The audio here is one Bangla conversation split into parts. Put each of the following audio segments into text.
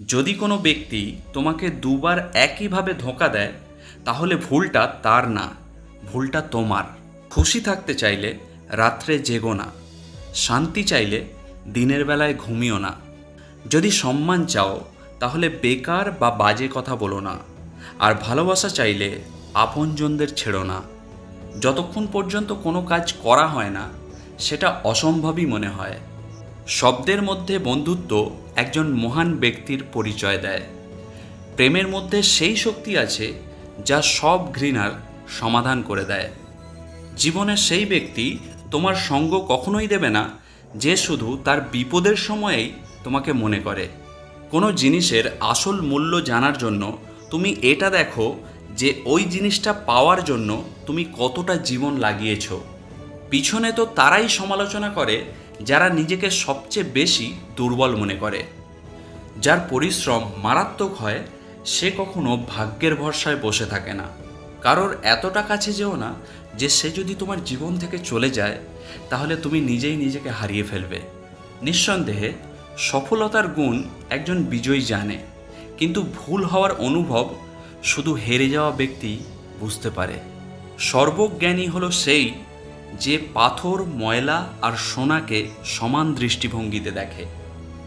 যদি কোনো ব্যক্তি তোমাকে দুবার একইভাবে ধোঁকা দেয়, তাহলে ভুলটা তার না, ভুলটা তোমার। খুশি থাকতে চাইলে রাত্রে জেগো না, শান্তি চাইলে দিনের বেলায় ঘুমিও না। যদি সম্মান চাও, তাহলে বেকার বা বাজে কথা বলো না, আর ভালোবাসা চাইলে আপনজনদের ছেড়ো না। যতক্ষণ পর্যন্ত কোনো কাজ করা হয় না, সেটা অসম্ভবই মনে হয়। শব্দের মধ্যে বন্ধুত্ব একজন মহান ব্যক্তির পরিচয় দেয়। প্রেমের মধ্যে সেই শক্তি আছে যা সব ঘৃণার সমাধান করে দেয়। জীবনের সেই ব্যক্তি তোমার সঙ্গ কখনোই দেবে না, যে শুধু তার বিপদের সময়েই তোমাকে মনে করে। কোনো জিনিসের আসল মূল্য জানার জন্য তুমি এটা দেখো যে ওই জিনিসটা পাওয়ার জন্য তুমি কতটা জীবন লাগিয়েছো। পিছনে তো তারাই সমালোচনা করে যারা নিজেকে সবচেয়ে বেশি দুর্বল মনে করে, যার পরিশ্রম মারাত্মক হয়, সে কখনো ভাগ্যের ভরসায় বসে থাকে না। কারোর এতটা কাছে যেও না যে সে যদি তোমার জীবন থেকে চলে যায়, তাহলে তুমি নিজেই নিজেকে হারিয়ে ফেলবে। নিঃসন্দেহে, সফলতার গুণ একজন বিজয়ী জানে, কিন্তু ভুল হওয়ার অনুভব শুধু হেরে যাওয়া ব্যক্তি বুঝতে পারে। সর্বজ্ঞানী হলো সেই যে পাথর, ময়লা আর সোনাকে সমান দৃষ্টিভঙ্গিতে দেখে।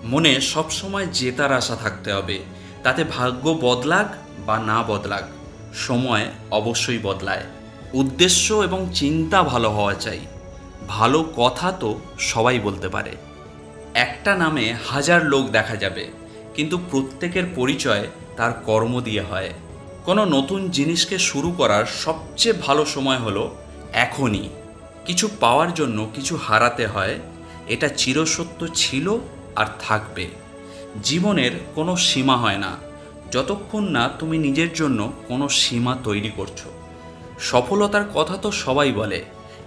মনে সবসময় জেতার আশা থাকতে হবে, তাতে ভাগ্য বদলাক বা না বদলাক, সময় অবশ্যই বদলায়। উদ্দেশ্য এবং চিন্তা ভালো হওয়া চাই, ভালো কথা তো সবাই বলতে পারে। একটা নামে হাজার লোক দেখা যাবে, কিন্তু প্রত্যেকের পরিচয় তার কর্ম দিয়ে হয়। কোনো নতুন জিনিসকে শুরু করার সবচেয়ে ভালো সময় হলো এখনই। কিছু পাওয়ার জন্য কিছু হারাতে হয়, এটা চিরসত্য ছিল আর থাকবে। জীবনের কোনো সীমা হয় না, যতক্ষণ না তুমি নিজের জন্য কোনো সীমা তৈরি করছ। সফলতার কথা তো সবাই বলে,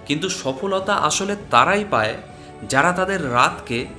কিন্তু সফলতা আসলে তারাই পায় যারা তাদের রাতকে